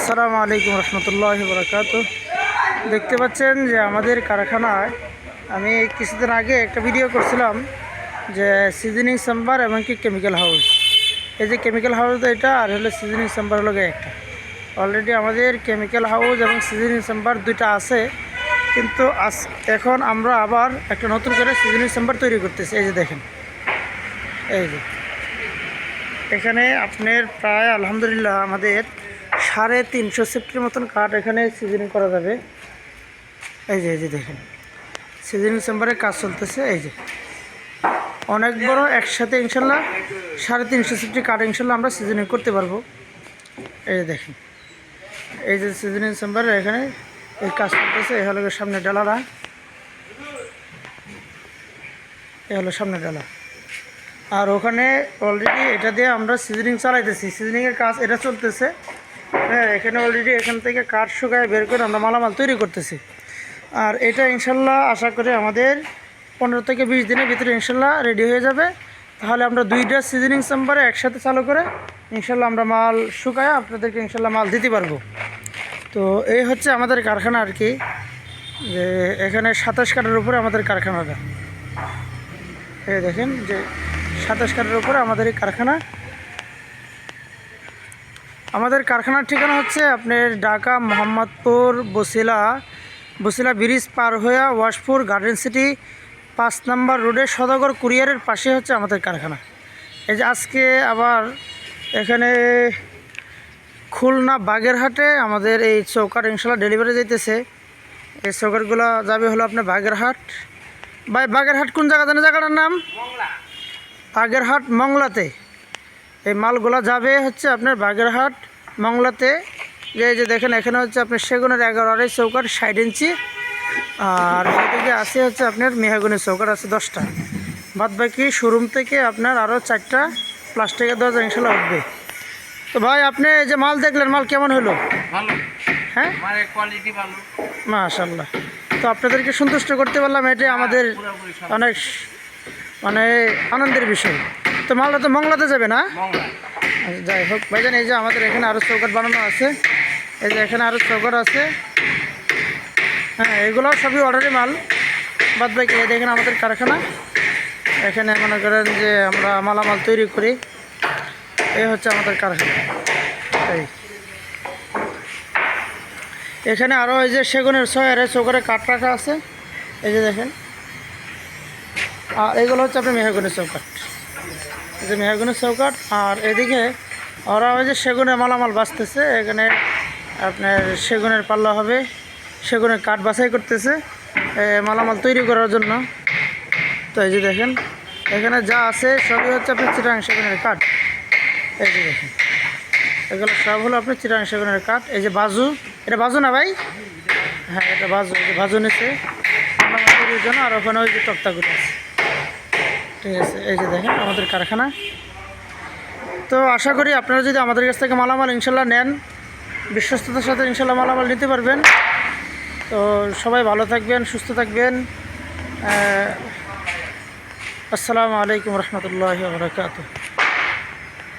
আসসালামু আলাইকুম রহমতুল্লাহ বরকাত। দেখতে পাচ্ছেন যে আমাদের কারখানায় আমি কিছুদিন আগে একটা ভিডিও করছিলাম যে সিজনিং চেম্বার এবং কি কেমিক্যাল হাউস। এই যে কেমিক্যাল হাউস এটা আর হলো সিজনিং চেম্বার হলো একটা। অলরেডি আমাদের কেমিক্যাল হাউস এবং সিজনিং চেম্বার দুইটা আছে, কিন্তু আজ এখন আমরা আবার একটা নতুন করে সিজনিং চেম্বার তৈরি করতেছি। এই যে দেখেন। এই যে। এখানে আপনার প্রায় আলহামদুলিল্লাহ আমাদের সাড়ে তিনশো সেফটির মতন কাঠ এখানে সিজনিং করা যাবে। এই যে এই যে দেখেন। সিজনিং চেম্বারে কাজ চলতেছে, এই যে। অনেক বড় একসাথে ইনশাল্লাহ সাড়ে তিনশো সেফটি কাঠ ইনশাল্লাহ আমরা সিজনিং করতে পারব। এই যে দেখেন। এই যে সিজনিং চেম্বারে এখানে এই কাজ চলতেছে এই হলো সামনে ডালারা এই হলো সামনে ডালা। আর ওখানে অলরেডি এটা দিয়ে আমরা সিজনিং চালাইতেছি। সিজনিংয়ের কাজ এটা চলতেছে। হ্যাঁ এখানে অলরেডি এখান থেকে কাঠ শুকায় বের করে আমরা মালামাল তৈরি করতেছি। আর এটা ইনশাল্লাহ আশা করি আমাদের পনেরো থেকে বিশ দিনের ভিতরে ইনশাল্লাহ রেডি হয়ে যাবে। তাহলে আমরা দুইটা সিজনিং চেম্বারে একসাথে চালু করে ইনশাল্লাহ আমরা মাল শুকায় আপনাদেরকে ইনশাল্লাহ মাল দিতে পারব। তো এই হচ্ছে আমাদের কারখানা আর কি, যে এখানে সাতাশ কাঠের উপরে আমাদের কারখানাটা এই দেখেন যে সাতাশ কাঠের উপরে আমাদের এই কারখানা। আমাদের কারখানার ঠিকানা হচ্ছে আপনার ঢাকা মোহাম্মদপুর বসিলা বসিলা ব্রিজ পার হয়ে ওয়াশপুর গার্ডেন সিটি পাঁচ নাম্বার রোডের সদাগর কুরিয়ারের পাশে হচ্ছে আমাদের কারখানা। এই যে আজকে আবার এখানে খুলনা বাগেরহাটে আমাদের এই চৌকার ইনশাল্লাহ ডেলিভারি যাইতেছে। এই চৌকারগুলো যাবে হলো আপনার বাগেরহাট। ভাই বাগেরহাট কোন জায়গা জানে জায়গাটার নাম? বাগেরহাট মংলাতে। এই মালগুলো যাবে হচ্ছে আপনার বাগেরহাট মংলাতে। যে যে দেখেন এখানে হচ্ছে আপনার সেগুনের এগারো আড়াই চৌকাট ষাট ইঞ্চি। আর এদিকে আছে হচ্ছে আপনার মেহাগুনের চৌকাট আছে দশটা। বাদ বাকি শোরুম থেকে আপনার আরও চারটা প্লাস্টিকের দরজা ইনশাল্লাহ উঠবে তো ভাই আপনি এই যে মাল দেখলেন মাল কেমন হলো? ভালো। হ্যাঁ? কোয়ালিটি ভালো। মাশাল্লাহ। তো আপনাদেরকে সন্তুষ্ট করতে পারলাম এটাই আমাদের অনেক মানে আনন্দের বিষয়। তো মালটা তো মংলাতে যাবে না? আচ্ছা, যাই হোক ভাইজান এই যে আমাদের এখানে আরও চৌকাট বানানো আছে। এই যে এখানে আরও চৌকাট আছে। হ্যাঁ এগুলো সবই অর্ডারি মাল। বাদ বাকি এই দেখেন আমাদের কারখানা। এখানে মনে করেন যে আমরা মালামাল তৈরি করি। এই হচ্ছে আমাদের কারখানা। এই। এখানে আরও এই যে সেগুনের ছয়ের চৌকারে কাঠ রাখা আছে। এই যে দেখেন। আর এগুলো হচ্ছে আপনি মেহাগুনের চৌকাট এই যে মেহাগুনের চৌকাট আর এদিকে ওরা ওই যে সেগুনের মালামাল বাঁচতেছে, এখানে আপনার সেগুনের পাল্লা হবে, সেগুনের কাঠ বাছাই করতেছে মালামাল তৈরি করার জন্য। তো এই যে দেখেন, এখানে যা আছে সবই হচ্ছে আপনার চিটাং সেগুনের কাঠ। এই যে দেখেন, এগুলো সব হলো আপনার চিটাং সেগুনের কাঠ। এই যে বাজু, এটা বাজু না ভাই? হ্যাঁ এটা বাজু বাজু নিচ্ছে মালামাল তৈরির জন্য আর ওখানে ওই যে তক্তাগুলো আছে। ঠিক আছে, এই যে দেখেন আমাদের কারখানা। তো আশা করি আপনারা যদি আমাদের কাছ থেকে মালামাল ইনশাল্লাহ নেন, বিশ্বস্ততার সাথে ইনশাল্লাহ মালামাল নিতে পারবেন। তো সবাই ভালো থাকবেন, সুস্থ থাকবেন। আসসালামু আলাইকুম রহমতুল্লাহ বরকাত